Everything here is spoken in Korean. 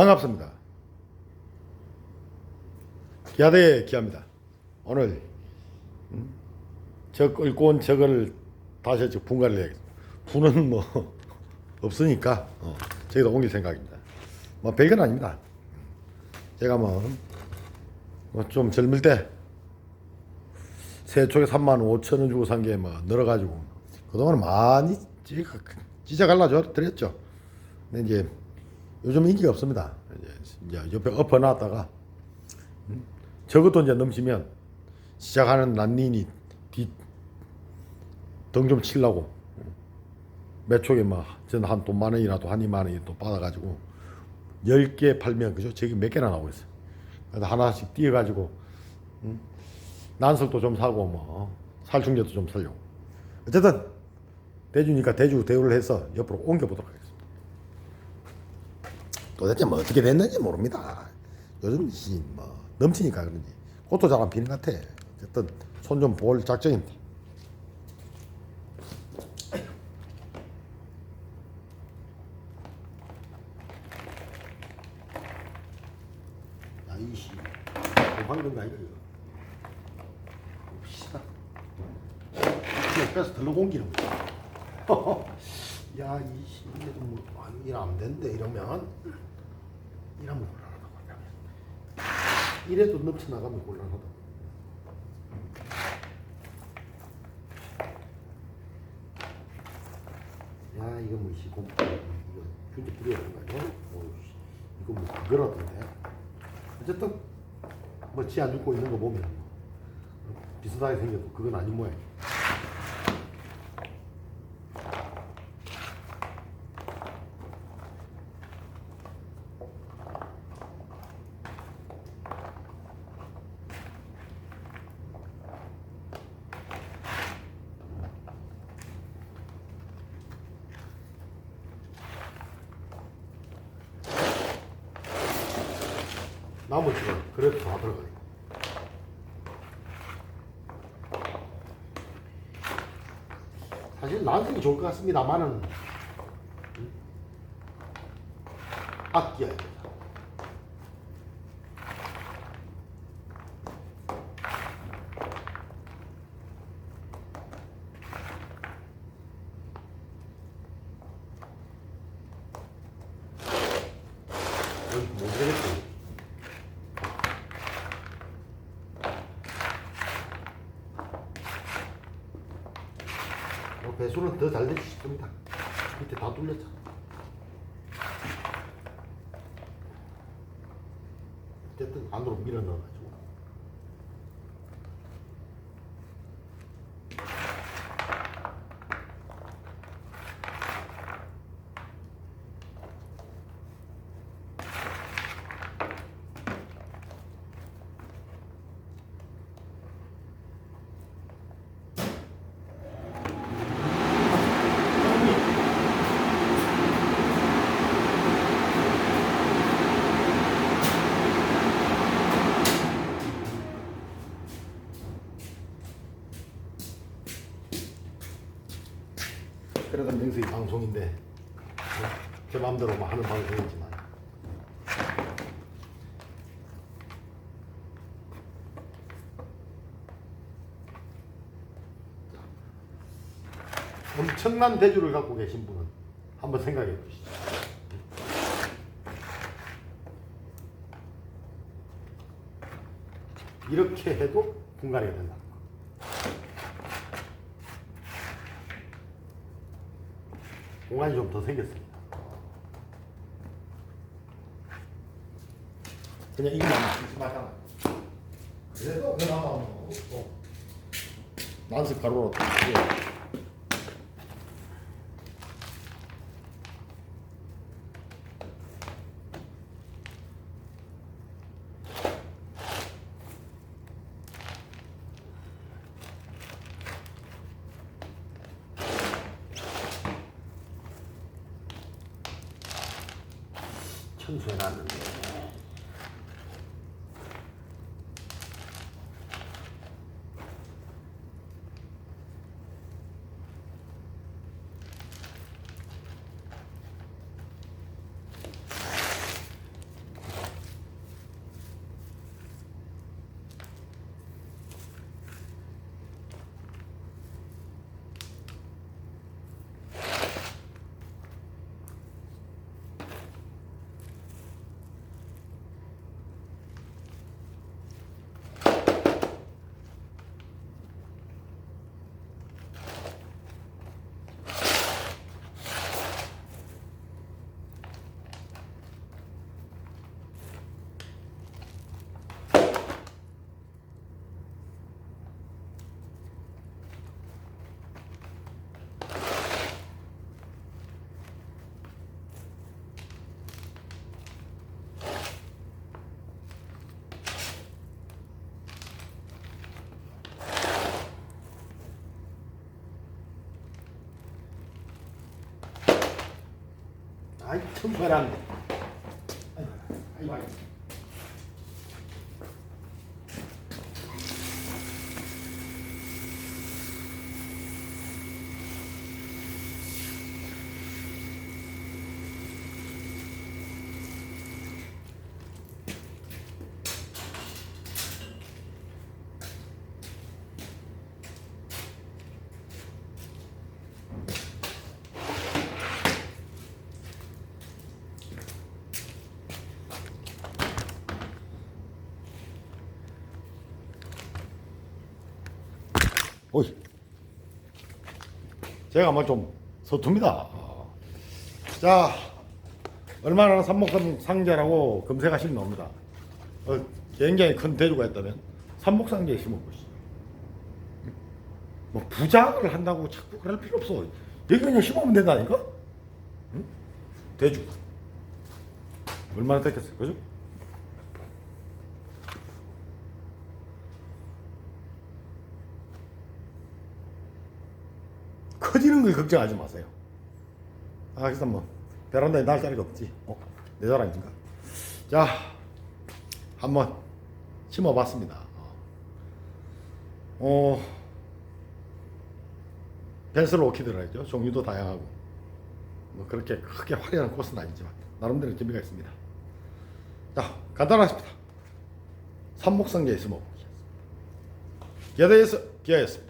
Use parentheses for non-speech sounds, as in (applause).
반갑습니다. 기아대의 기아입니다. 오늘 음, 적 읊고 온 적을 다시 저 분갈을 해야겠습니다. 분은 뭐 (laughs) 없으니까 어, 저희도 옮길 생각입니다. 뭐 별건 아닙니다. 제가 뭐좀 젊을 때 새쪽에 3만 5천 원 주고 산 게 뭐 늘어가지고 그동안 많이 찢어 갈라져 드렸죠. 근데 이제 요즘 인기가 없습니다. 이제, 이제 옆에 엎어놨다가 음? 저것도 이제 넘치면 시작하는 난린이 뒤등좀 치려고 음. 몇 촉에 뭐전한 돈 만 원이라도 한 이만 원이 또 받아가지고 열 개 팔면 그죠? 저기 몇 개나 나오고 있어요. 그래서 하나씩 띄어가지고 음? 난석도 좀 사고 뭐 살충제도 좀 살려고 어쨌든 대주니까 대주 대우를 해서 옆으로 옮겨보도록 하겠습니다. 도대체 뭐 어떻게 됐는지 모릅니다. 요즘 씨뭐 넘치니까 그런지 꽃도 잘 안 피는 것 같아. 어쨌든 손 좀 볼 작정입니다. (laughs) 야 이씨 방금 아이가 이거. 씨발. 그냥 빼서 들러 옮기는 거야. 야, 이 씨, 이게 좀, 뭐, 아, 이러면 안 된대, 이러면. 이러면 곤란하다, 이래도 넘쳐나가면 곤란하다. 야, 이거 뭐, 씨, 곰, 이거, 진짜 뿌려야 되는 거 아니야? 어, 씨, 이거 뭐, 그거라던데. 어쨌든, 뭐, 지안 죽고 있는 거 보면, 비슷하게 생겨도 그건 아닌 모양. 나머지가 그래도 다 들어가요. 사실 나한테는 좋을 것 같습니다만은 음? 아껴야 됩니다. 여기 못 되겠지. 뭐 배수는 더잘 되기 쉽습니다. 밑에 다 뚫렸잖아. 어쨌든 안으로 밀어 넣어가지고. 그래도 명수의 방송인데 어? 제 마음대로 뭐 하는 방송이지만 엄청난 대주를 갖고 계신 분은 한번 생각해 보시죠. 이렇게 해도 분갈이가 된다. 공간이 좀 더 생겼습니다. 그냥 이거만 심심하잖아. 그래도 그나마 뭐, 또 난색 가루로 또 이게 청소해 놨는데 특별한 아이고, 아이고, 아이고. 오이. 제가 뭐 좀 서툽니다. 자, 얼마나 삼목삼 상자라고 검색하시면 나옵니다. 어, 굉장히 큰 대주가 있다면 삼목상자에 심어보시죠. 뭐 부작을 한다고 자꾸 그럴 필요 없어. 여기 그냥 심으면 된다니까? 응? 대주. 얼마나 됐겠어요, 그죠? 커지는 걸 걱정하지 마세요. 아, 그래서 뭐, 베란다에 날 자리가 없지. 어, 내 자랑인가? 자, 한번 심어봤습니다. 어, 펜슬 오키드라죠. 종류도 다양하고. 뭐, 그렇게 크게 화려한 코스는 아니지만, 나름대로 재미가 있습니다. 자, 간단하십니다. 삼목상자에 심어보겠습니다. 기아대에서 기아였습니다.